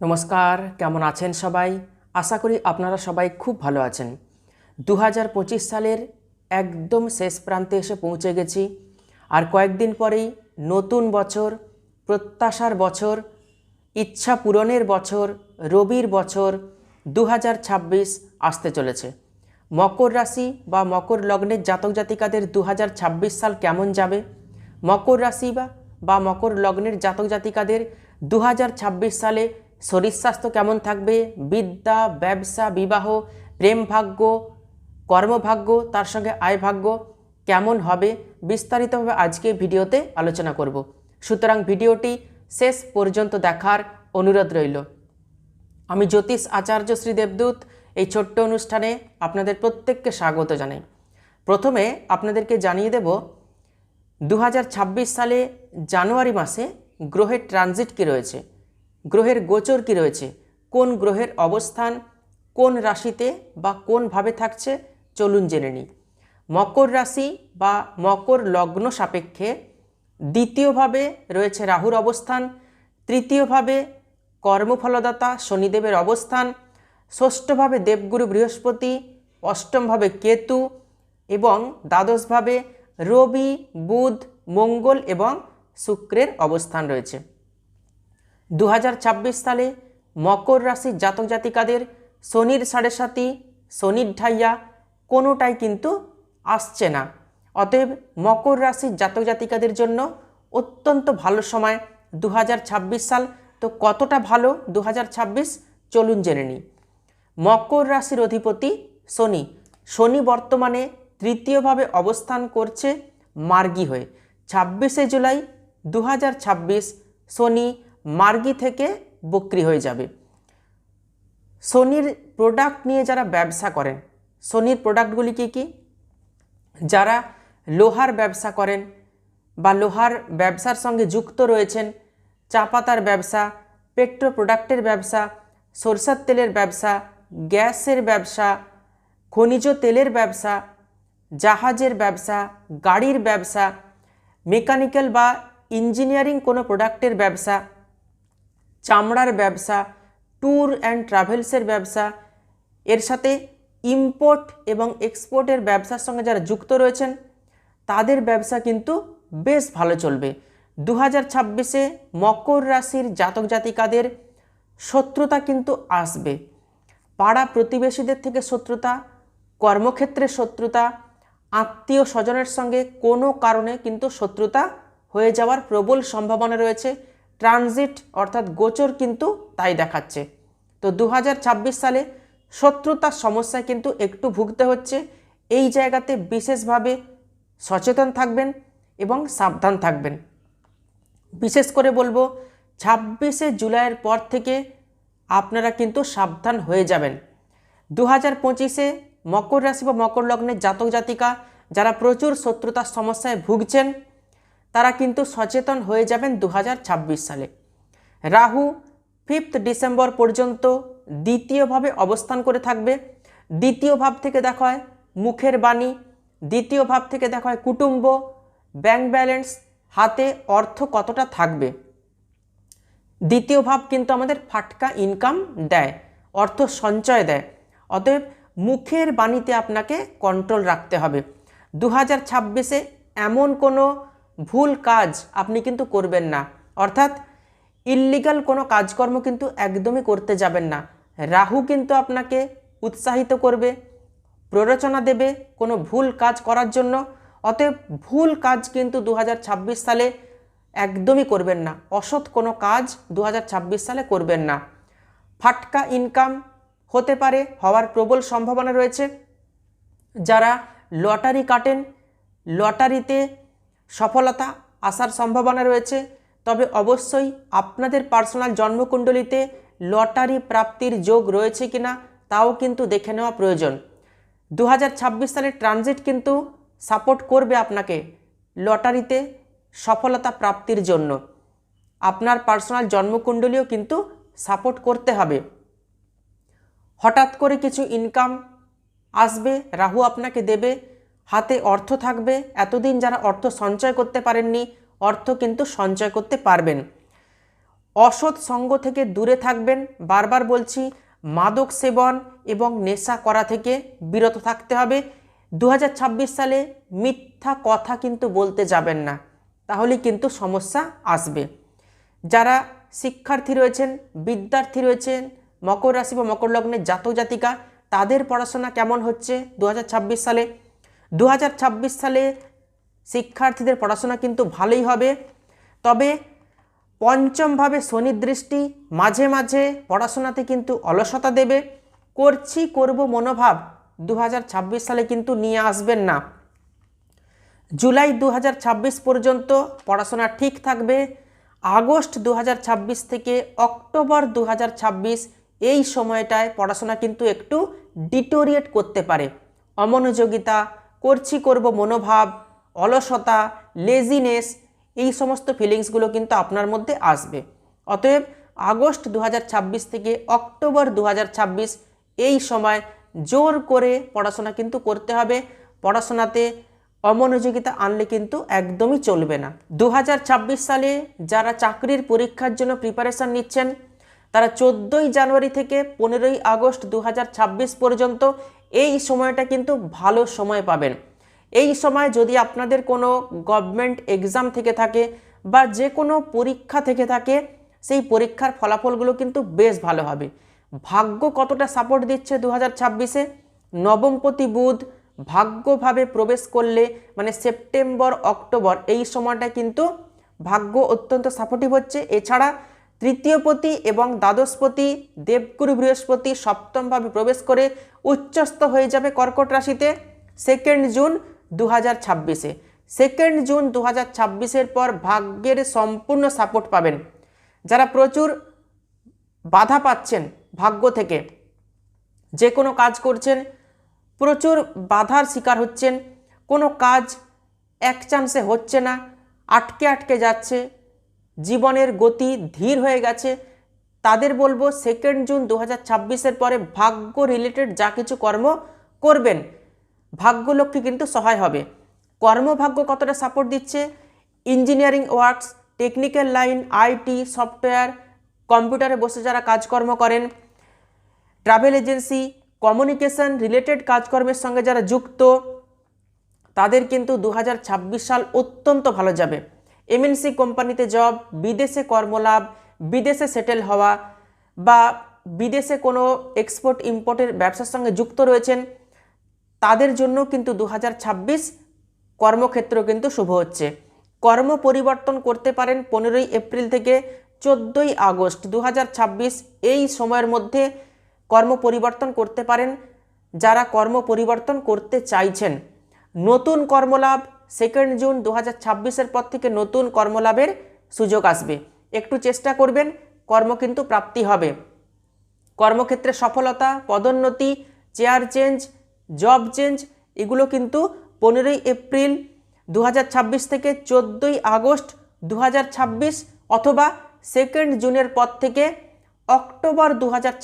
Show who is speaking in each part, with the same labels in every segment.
Speaker 1: নমস্কার, কেমন আছেন সবাই? আশা করি আপনারা সবাই খুব ভালো আছেন। দু হাজার পঁচিশ সালের একদম শেষ প্রান্তে এসে পৌঁছে গেছি। আর কয়েকদিন পরেই নতুন বছর, প্রত্যাশার বছর, ইচ্ছা পূরণের বছর, রবির বছর দু হাজার ছাব্বিশ আসতে চলেছে। মকর রাশি বা মকর লগ্নের জাতক জাতিকাদের দু হাজার ছাব্বিশ সাল কেমন যাবে? মকর রাশি বা বা মকর লগ্নের জাতক জাতিকাদের দু হাজার ছাব্বিশ সালে শরীর স্বাস্থ্য কেমন থাকবে? বিদ্যা, ব্যবসা, বিবাহ, প্রেম ভাগ্য, কর্মভাগ্য, তার সঙ্গে আয় ভাগ্য কেমন হবে? বিস্তারিতভাবে আজকে ভিডিওতে আলোচনা করব। সুতরাং ভিডিওটি শেষ পর্যন্ত দেখার অনুরোধ রইল। আমি জ্যোতিষ আচার্য শ্রী দেবদূত। এই ছোট্ট অনুষ্ঠানে আপনাদের প্রত্যেককে স্বাগত জানাই। প্রথমে আপনাদেরকে জানিয়ে দেব দু হাজার ছাব্বিশ সালে জানুয়ারি মাসে গ্রহের ট্রানজিট কী রয়েছে? গ্রহের গোচর কী রয়েছে? কোন গ্রহের অবস্থান? কোন রাশিতে বা কোনভাবে থাকছে? চলুন জেনে নিই। মকর রাশি বা মকর লগ্ন সাপেক্ষে দ্বিতীয়ভাবে রয়েছে রাহুর অবস্থান তৃতীয়ভাবে কর্মফলদাতা শনিদেবের অবস্থান ষষ্ঠভাবে দেবগুরু বৃহস্পতি অষ্টমভাবে কেতু এবং দ্বাদশভাবে রবি, বুধ, মঙ্গল এবং শুক্রের অবস্থান রয়েছে। দু হাজার ছাব্বিশ সালে মকর রাশির জাতক জাতিকাদের শনির সাড়ে সাতি, শনির ঢাইয়া কোনোটাই কিন্তু আসছে না। অতএব মকর রাশির জাতক জাতিকাদের জন্য অত্যন্ত ভালো সময় দু হাজার ছাব্বিশ সাল। তো কতটা ভালো দু হাজার ছাব্বিশ? চলুন জেনে নিই। মকর রাশির অধিপতি শনি। শনি বর্তমানে তৃতীয়ভাবে অবস্থান করছে মার্গী হয়ে। ছাব্বিশে জুলাই দু হাজার ছাব্বিশ, শনি মার্গী থেকে বক্রি হয়ে যাবে। সোনির প্রোডাক্ট নিয়ে যারা ব্যবসা করেন, সোনির প্রোডাক্টগুলি কী কী? যারা লোহার ব্যবসা করেন বা লোহার ব্যবসার সঙ্গে যুক্ত রয়েছেন, চা পাতার ব্যবসা পেট্রো প্রোডাক্টের ব্যবসা, সরষের তেলের ব্যবসা, গ্যাসের ব্যবসা, খনিজ তেলের ব্যবসা, জাহাজের ব্যবসা, গাড়ির ব্যবসা মেকানিক্যাল বা ইঞ্জিনিয়ারিং কোনো প্রোডাক্টের ব্যবসা চামড়ার ব্যবসা ট্যুর অ্যান্ড ট্রাভেলসের ব্যবসা, এর সাথে ইম্পোর্ট এবং এক্সপোর্টের ব্যবসার সঙ্গে যারা যুক্ত রয়েছেন, তাদের ব্যবসা কিন্তু বেশ ভালো চলবে। দু হাজার ছাব্বিশে মকর রাশির জাতক জাতিকাদের শত্রুতা কিন্তু আসবে। পাড়া প্রতিবেশীদের থেকে শত্রুতা, কর্মক্ষেত্রে শত্রুতা, আত্মীয় স্বজনের সঙ্গে কোনো কারণে কিন্তু শত্রুতা হয়ে যাওয়ার প্রবল সম্ভাবনা রয়েছে। ট্রানজিট, অর্থাৎ গোচর কিন্তু তাই দেখাচ্ছে। তো দু হাজার ছাব্বিশ সালে শত্রুতার সমস্যায় কিন্তু একটু ভুগতে হচ্ছে। এই জায়গাতে বিশেষভাবে সচেতন থাকবেন এবং সাবধান থাকবেন। বিশেষ করে বলব, ছাব্বিশে জুলাইয়ের পর থেকে আপনারা কিন্তু সাবধান হয়ে যাবেন। দু হাজার পঁচিশে মকর রাশি বা মকর লগ্নের জাতক জাতিকা যারা প্রচুর শত্রুতার সমস্যায় ভুগছেন তারা কিন্তু সচেতন হয়ে যাবেন দু হাজার ছাব্বিশ সালে। রাহু ফিফথ ডিসেম্বর পর্যন্ত দ্বিতীয়ভাবে অবস্থান করে থাকবে। দ্বিতীয় ভাব থেকে দেখা হয় মুখের বাণী, দ্বিতীয় ভাব থেকে দেখা হয় কুটুম্ব, ব্যাংক ব্যালেন্স, হাতে অর্থ কতটা থাকবে। দ্বিতীয় ভাব কিন্তু আমাদের ফাটকা ইনকাম দেয়, অর্থ সঞ্চয় দেয়। অতএব মুখের বাণীতে আপনাকে কন্ট্রোল রাখতে হবে। দু হাজার এমন কোনো ভুল কাজ আপনি কিন্তু করবেন না। অর্থাৎ ইল্লিগাল কোনো কাজকর্ম কিন্তু একদমই করতে যাবেন না। রাহু কিন্তু আপনাকে উৎসাহিত করবে, প্ররোচনা দেবে কোনো ভুল কাজ করার জন্য। অতএব ভুল কাজ কিন্তু দু হাজার ছাব্বিশ সালে একদমই করবেন না। অসৎ কোনো কাজ দু হাজার ছাব্বিশ সালে করবেন না। ফাটকা ইনকাম হতে পারে, হওয়ার প্রবল সম্ভাবনা রয়েছে। যারা লটারি কাটেন লটারিতে সফলতা আসার সম্ভাবনা রয়েছে। তবে অবশ্যই আপনাদের পার্সোনাল জন্মকুণ্ডলিতে লটারি প্রাপ্তির যোগ রয়েছে কিনা তাও কিন্তু দেখে নেওয়া প্রয়োজন। দু সালের ট্রানজিট কিন্তু সাপোর্ট করবে আপনাকে লটারিতে সফলতা প্রাপ্তির জন্য। আপনার পার্সোনাল জন্মকুণ্ডলীও কিন্তু সাপোর্ট করতে হবে। হঠাৎ করে কিছু ইনকাম আসবে, রাহু আপনাকে দেবে হাতে অর্থ থাকবে। এতদিন যারা অর্থ সঞ্চয় করতে পারেননি, অর্থ কিন্তু সঞ্চয় করতে পারবেন। অসৎ সঙ্গ থেকে দূরে থাকবেন। বারবার বলছি, মাদক সেবন এবং নেশা করা থেকে বিরত থাকতে হবে। দু হাজার ছাব্বিশ সালে মিথ্যা কথা কিন্তু বলতে যাবেন না, তাহলে কিন্তু সমস্যা আসবে। যারা শিক্ষার্থী রয়েছেন, বিদ্যার্থী রয়েছেন, মকর রাশি বা মকর লগ্নের জাতক জাতিকা, তাদের পড়াশোনা কেমন হচ্ছে? দু হাজার ছাব্বিশ সালে দু হাজার ছাব্বিশ সালে শিক্ষার্থীদের পড়াশোনা কিন্তু ভালোই হবে। তবে পঞ্চমভাবে শনির দৃষ্টি মাঝে মাঝে পড়াশোনাতে কিন্তু অলসতা দেবে। করছি, করব মনোভাব দু হাজার ছাব্বিশ সালে কিন্তু নিয়ে আসবেন না। জুলাই দু হাজার ছাব্বিশ পর্যন্ত পড়াশোনা ঠিক থাকবে। আগস্ট দু হাজার ছাব্বিশ থেকে অক্টোবর দু হাজার ছাব্বিশ এই সময়টায় পড়াশোনা কিন্তু একটু ডিটোরিয়েট করতে পারে। অমনোযোগিতা করছি, করব মনোভাব, অলসতা লেজিনেস এই সমস্ত ফিলিংসগুলো কিন্তু আপনার মধ্যে আসবে। অতএব আগস্ট দু হাজার ছাব্বিশ থেকে অক্টোবর দু হাজার ছাব্বিশ এই সময় জোর করে পড়াশোনা কিন্তু করতে হবে। পড়াশোনাতে অমনোযোগিতা আনলে কিন্তু একদমই চলবে না। দু হাজার ছাব্বিশ সালে যারা চাকরির পরীক্ষার জন্য প্রিপারেশান নিচ্ছেন, তারা চোদ্দোই জানুয়ারি থেকে পনেরোই আগস্ট দু হাজার ছাব্বিশ পর্যন্ত এই সময়টা কিন্তু ভালো সময় পাবেন। এই সময় যদি আপনাদের কোনো গভর্নমেন্ট এক্সাম থেকে থাকে বা যে কোনো পরীক্ষা থেকে থাকে, সেই পরীক্ষার ফলাফলগুলো কিন্তু বেশ ভালো হবে। ভাগ্য কতটা সাপোর্ট দিচ্ছে দু হাজার ছাব্বিশে? নবমপতি বুধ ভাগ্যভাবে প্রবেশ করলে মানে সেপ্টেম্বর, অক্টোবর, এই সময়টা কিন্তু ভাগ্য অত্যন্ত সাপোর্টিভ হচ্ছে। এছাড়া তৃতীয়পতি এবং দ্বাদশপতি দেবগুরু বৃহস্পতি সপ্তমভাবে প্রবেশ করে উচ্চস্থ হয়ে যাবে কর্কট রাশিতে সেকেন্ড জুন দু হাজার ছাব্বিশে। সেকেন্ড জুন দু হাজার ছাব্বিশের পর ভাগ্যের সম্পূর্ণ সাপোর্ট পাবেন। যারা প্রচুর বাধা পাচ্ছেন ভাগ্য থেকে, যে কোনো কাজ করছেন, প্রচুর বাধার শিকার হচ্ছেন, কোনো কাজ এক চান্সে হচ্ছে না, আটকে আটকে যাচ্ছে জীবনের গতি ধীর হয়ে গেছে। তাদের বলব সেকেন্ড জুন দু হাজার পরে ভাগ্য রিলেটেড যা কিছু কর্ম করবেন, ভাগ্যলক্ষ্মী কিন্তু সহায় হবে। কর্মভাগ্য কতটা সাপোর্ট দিচ্ছে? Engineering works technical line IT software কম্পিউটারে বসে যারা কাজকর্ম করেন ট্রাভেল এজেন্সি কমিউনিকেশন রিলেটেড কাজকর্মের সঙ্গে যারা যুক্ত, তাদের কিন্তু দু হাজার ছাব্বিশ সাল অত্যন্ত ভালো যাবে। এমএনসি কোম্পানিতে জব বিদেশে কর্মলাভ, বিদেশে সেটেল হওয়া বা বিদেশে কোনো এক্সপোর্ট ইম্পোর্টের ব্যবসার সঙ্গে যুক্ত রয়েছেন, তাদের জন্য কিন্তু দু হাজার ছাব্বিশ কর্মক্ষেত্র কিন্তু শুভ হচ্ছে। কর্ম পরিবর্তন করতে পারেন পনেরোই এপ্রিল থেকে চোদ্দোই আগস্ট। দু হাজার ছাব্বিশ এই সময়ের মধ্যে কর্ম পরিবর্তন করতে পারেন যারা কর্ম পরিবর্তন করতে চাইছেন। নতুন কর্মলাভ সেকেন্ড জুন দু হাজার পর থেকে নতুন কর্মলাভের সুযোগ আসবে। একটু চেষ্টা করবেন, কর্ম কিন্তু প্রাপ্তি হবে। কর্মক্ষেত্রে সফলতা, পদোন্নতি, চেয়ার চেঞ্জ, জব চেঞ্জ, এগুলো কিন্তু পনেরোই এপ্রিল দু হাজার ছাব্বিশ থেকে চোদ্দোই আগস্ট দু হাজার ছাব্বিশ অথবা সেকেন্ড জুনের পর থেকে অক্টোবর দু হাজার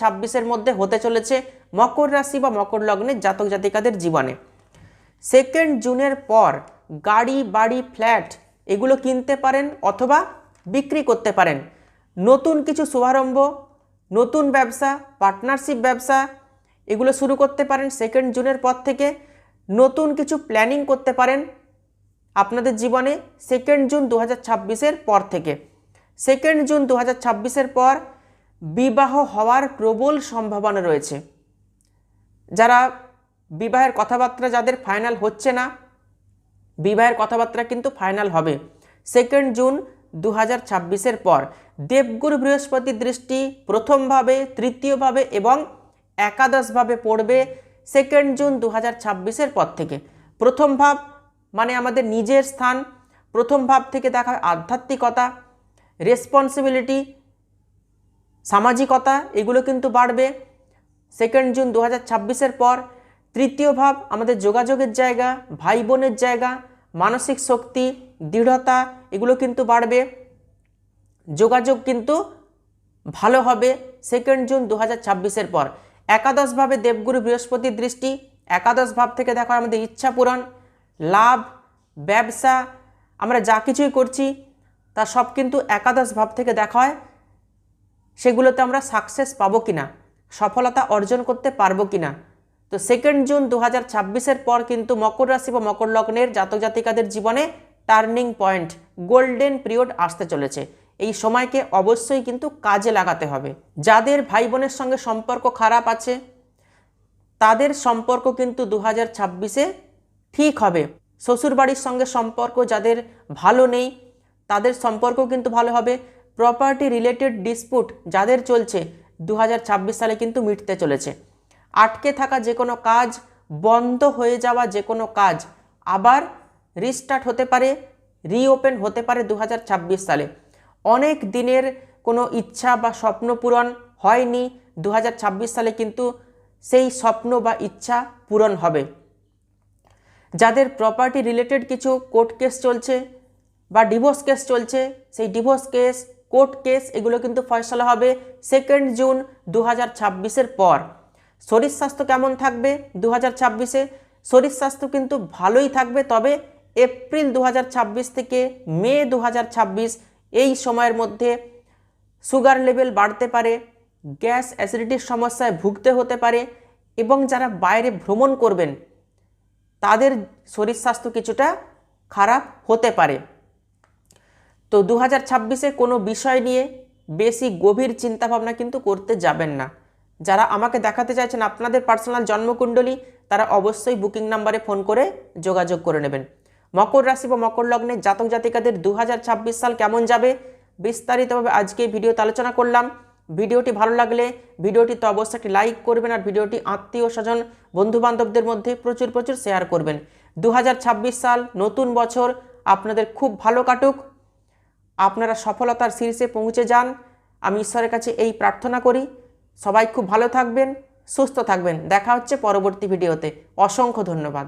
Speaker 1: মধ্যে হতে চলেছে মকর রাশি বা মকর লগ্নের জাতক জাতিকাদের জীবনে। সেকেন্ড জুনের পর গাড়ি, বাড়ি, ফ্ল্যাট এগুলো কিনতে পারেন অথবা বিক্রি করতে পারেন। নতুন কিছু শুভারম্ভ, নতুন ব্যবসা পার্টনারশিপ ব্যবসা এগুলো শুরু করতে পারেন সেকেন্ড জুনের পর থেকে। নতুন কিছু প্ল্যানিং করতে পারেন আপনাদের জীবনে সেকেন্ড জুন দু হাজার পর থেকে। সেকেন্ড জুন দু হাজার পর বিবাহ হওয়ার প্রবল সম্ভাবনা রয়েছে। যারা বিবাহের কথাবার্তা যাদের ফাইনাল হচ্ছে না বিবাহের কথাবার্তা কিন্তু ফাইনাল হবে। সেকেন্ড জুন দু হাজার পর দেবগুরু বৃহস্পতির দৃষ্টি প্রথমভাবে, তৃতীয়ভাবে এবং একাদশভাবে পড়বে সেকেন্ড জুন দু হাজার পর থেকে। প্রথম ভাব মানে আমাদের নিজের স্থান, প্রথম ভাব থেকে দেখা আধ্যাত্মিকতা রেসপন্সিবিলিটি সামাজিকতা, এগুলো কিন্তু বাড়বে। সেকেন্ড জুন দু হাজার পর তৃতীয় ভাব, আমাদের যোগাযোগের জায়গা, ভাই বোনের জায়গা, মানসিক শক্তি, দৃঢ়তা, এগুলো কিন্তু বাড়বে। যোগাযোগ কিন্তু ভালো হবে সেকেন্ড জুন দু হাজার পর। একাদশভাবে দেবগুরু বৃহস্পতির দৃষ্টি, একাদশ ভাব থেকে দেখা আমাদের ইচ্ছা পূরণ, লাভ, ব্যবসা, আমরা যা কিছুই করছি, তা সব কিন্তু একাদশ ভাব থেকে দেখা হয়। সেগুলোতে আমরা সাকসেস পাবো কি না সফলতা অর্জন করতে পারব কি না তো সেকেন্ড জুন দু হাজার পর কিন্তু মকর রাশি বা মকর লগ্নের জাতক জাতিকাদের জীবনে টার্নিং পয়েন্ট গোল্ডেন পিরিয়ড আসতে চলেছে। এই সময়কে অবশ্যই কিন্তু কাজে লাগাতে হবে। যাদের ভাই বোনের সঙ্গে সম্পর্ক খারাপ আছে, তাদের সম্পর্ক কিন্তু দু হাজার ঠিক হবে। শ্বশুরবাড়ির সঙ্গে সম্পর্ক যাদের ভালো নেই, তাদের সম্পর্ক কিন্তু ভালো হবে। প্রপার্টি রিলেটেড ডিসপুট যাদের চলছে দু হাজার ছাব্বিশ সালে কিন্তু মিটতে চলেছে। আটকে থাকা যে কোনো কাজ, বন্ধ হয়ে যাওয়া যে কোনো কাজ আবার রিস্টার্ট হতে পারে রিওপেন হতে পারে দু হাজার ছাব্বিশ সালে। অনেক দিনের কোনো ইচ্ছা বা স্বপ্ন পূরণ হয়নি দু হাজার ছাব্বিশ সালে কিন্তু সেই স্বপ্ন বা ইচ্ছা পূরণ হবে। যাদের প্রপার্টি রিলেটেড কিছু কোর্ট কেস চলছে বা ডিভোর্স কেস চলছে, সেই ডিভোর্স কেস কোর্ট কেস এগুলো কিন্তু ফয়সলা হবে সেকেন্ড জুন দু হাজার পর। শরীর স্বাস্থ্য কেমন থাকবে দু হাজার ছাব্বিশে? শরীর স্বাস্থ্য কিন্তু ভালোই থাকবে, তবে এপ্রিল দু হাজার ছাব্বিশ থেকে মে দু হাজার ছাব্বিশ এই সময়ের মধ্যে সুগার লেভেল বাড়তে পারে, গ্যাস অ্যাসিডিটির সমস্যায় ভুগতে হতে পারে এবং যারা বাইরে ভ্রমণ করবেন, তাদের শরীর স্বাস্থ্য কিছুটা খারাপ হতে পারে। তো দু হাজার কোনো বিষয় নিয়ে বেশি গভীর চিন্তাভাবনা কিন্তু করতে যাবেন না। যারা আমাকে দেখাতে চাইছেন আপনাদের পার্সোনাল জন্মকুণ্ডলী, তারা অবশ্যই বুকিং নাম্বারে ফোন করে যোগাযোগ করে নেবেন। মকর রাশি বা মকর লগ্নে জাতক জাতিকাদের দু হাজার ছাব্বিশ সাল কেমন যাবে, বিস্তারিতভাবে আজকে ভিডিওতে আলোচনা করলাম। ভিডিওটি ভালো লাগলে ভিডিওটি তো অবশ্যই একটি লাইক করবেন আর ভিডিওটি আত্মীয় স্বজন, বন্ধুবান্ধবদের মধ্যে প্রচুর প্রচুর শেয়ার করবেন। দু হাজার ছাব্বিশ সাল নতুন বছর, আপনাদের খুব ভালো কাটুক। আপনারা সফলতার শীর্ষে পৌঁছে যান। আমি ঈশ্বরের কাছে এই প্রার্থনা করি। সবাই খুব ভালো থাকবেন সুস্থ থাকবেন। দেখা হচ্ছে পরবর্তী ভিডিওতে। অসংখ্য ধন্যবাদ।